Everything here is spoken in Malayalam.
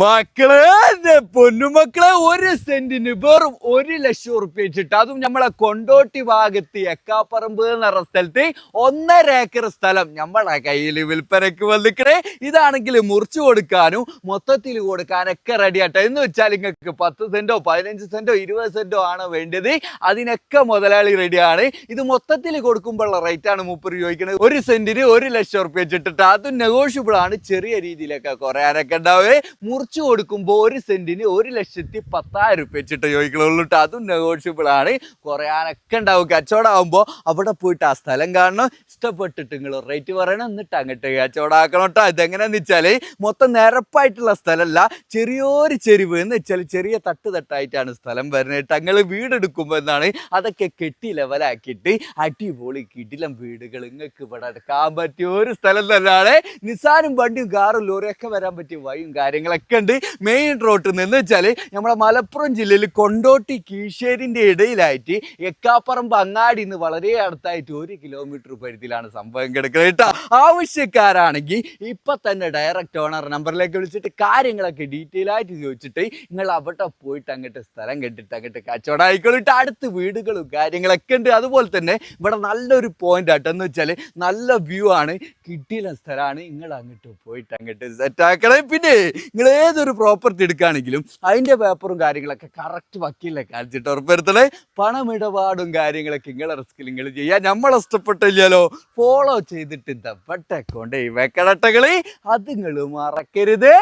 മക്കളെ എന്റെ പൊന്നുമക്കളെ ഒരു സെന്റിന് വെറും ഒരു ലക്ഷം ഉറുപ്പ്യ വെച്ചിട്ട് അതും നമ്മളെ കൊണ്ടോട്ടി ഭാഗത്ത് എക്കാപ്പറമ്പ് എന്ന് പറഞ്ഞ സ്ഥലത്ത് ഒന്നര ഏക്കർ സ്ഥലം നമ്മളെ കയ്യിൽ വിൽപ്പനക്ക് വന്നിക്കണേ. ഇതാണെങ്കിൽ മുറിച്ചു കൊടുക്കാനും മൊത്തത്തിൽ കൊടുക്കാനൊക്കെ റെഡി ആട്ടെ. എന്ന് വെച്ചാൽ നിങ്ങൾക്ക് പത്ത് സെന്റോ പതിനഞ്ച് സെന്റോ ഇരുപത് സെന്റോ ആണ് വേണ്ടത്? അതിനൊക്കെ മുതലാളി റെഡിയാണ് ഇത് മൊത്തത്തിൽ കൊടുക്കുമ്പോഴുള്ള റേറ്റ് ആണ് മൂപ്പർ ചോദിക്കുന്നത് ഒരു സെന്റിന് ഒരു ലക്ഷം ഉറുപ്പ്യ വെച്ചിട്ടിട്ട് അതും നെഗോഷ്യബിൾ ആണ്. ചെറിയ രീതിയിലൊക്കെ കുറയാനൊക്കെ ഉണ്ടാവേ. മുറിച്ചു കൊടുക്കുമ്പോൾ ഒരു സെന്റിന് ഒരു ലക്ഷത്തി പത്തായിരം റുപ്യ വെച്ചിട്ട് ചോദിക്കണുള്ളൂ കേട്ടോ അതും നെഗോഷ്യബിൾ ആണ്. കുറയാനൊക്കെ ഉണ്ടാവും. കച്ചവടമാകുമ്പോൾ അവിടെ പോയിട്ട് ആ സ്ഥലം കാണണം. ഇഷ്ടപ്പെട്ടിട്ട് നിങ്ങൾ റേറ്റ് പറയണം. എന്നിട്ട് അങ്ങോട്ട് കച്ചവടമാക്കണം കേട്ടോ ഇതെങ്ങനെയാന്ന് വെച്ചാൽ മൊത്തം നിരപ്പായിട്ടുള്ള സ്ഥലമല്ല ചെറിയൊരു ചെരിവ്. എന്ന് വെച്ചാൽ ചെറിയ തട്ട് തട്ടായിട്ടാണ് സ്ഥലം വരുന്നത് കേട്ടോ നിങ്ങൾ വീടെടുക്കുമ്പോൾ എന്നാണ് അതൊക്കെ കെട്ടി ലെവലാക്കിയിട്ട് അടിപൊളി കിടിലം വീടുകൾ നിങ്ങൾക്ക് ഇവിടെ എടുക്കാൻ പറ്റിയ ഒരു സ്ഥലം തന്നെയാണ്. നിസാനും വണ്ടിയും കാറും ലോറിയൊക്കെ വരാൻ പറ്റിയ വഴിയും കാര്യങ്ങളൊക്കെ ഉണ്ട് മെയിൻ റോട്ടിൽ നിന്ന് വെച്ചാൽ നമ്മുടെ മലപ്പുറം ജില്ലയിൽ കൊണ്ടോട്ടി കീഴ്ശേരിന്റെ ഇടയിലായിട്ട് എക്കാപ്പറമ്പ് അങ്ങാടി നിന്ന് വളരെ അടുത്തായിട്ട് ഒരു കിലോമീറ്റർ പരിധിയിലാണ് സംഭവം കിടക്കുന്നത് കേട്ടോ. ആവശ്യക്കാരാണെങ്കിൽ ഇപ്പം തന്നെ ഡയറക്റ്റ് ഓണർ നമ്പറിലേക്ക് വിളിച്ചിട്ട് കാര്യങ്ങളൊക്കെ ഡീറ്റെയിൽ ആയിട്ട് ചോദിച്ചിട്ട് നിങ്ങൾ അവിടെ പോയിട്ട് അങ്ങോട്ട് സ്ഥലം കെട്ടിട്ട് അങ്ങോട്ട് കച്ചവടം ആയിക്കോളിട്ട് അടുത്ത് വീടുകളും കാര്യങ്ങളൊക്കെ ഉണ്ട്. അതുപോലെ തന്നെ ഇവിടെ നല്ലൊരു പോയിന്റ് ആട്ടെന്ന് വെച്ചാൽ നല്ല വ്യൂ ആണ്. കിട്ടിയ സ്ഥലമാണ്. നിങ്ങൾ അങ്ങോട്ട് പോയിട്ട് അങ്ങോട്ട് സെറ്റ് ആക്കണേ. പിന്നെ നിങ്ങൾ ഏതൊരു പ്രോപ്പർട്ടി എടുക്കുകയാണെങ്കിലും അതിന്റെ പേപ്പറും കാര്യങ്ങളൊക്കെ കറക്റ്റ് വക്കീലിനെ കാണിച്ചിട്ട് ഉറപ്പുവരുത്തണേ. പണമിടപാടും കാര്യങ്ങളൊക്കെ നിങ്ങളെ റിസ്കിൽ നിങ്ങൾ ചെയ്യാൻ നമ്മളെ ഇഷ്ടപ്പെട്ടില്ലല്ലോ. ഫോളോ ചെയ്തിട്ട് ദപ്പട്ടെ ഈ വെക്കടട്ടകളി അത് നിങ്ങൾ മറക്കരുത്.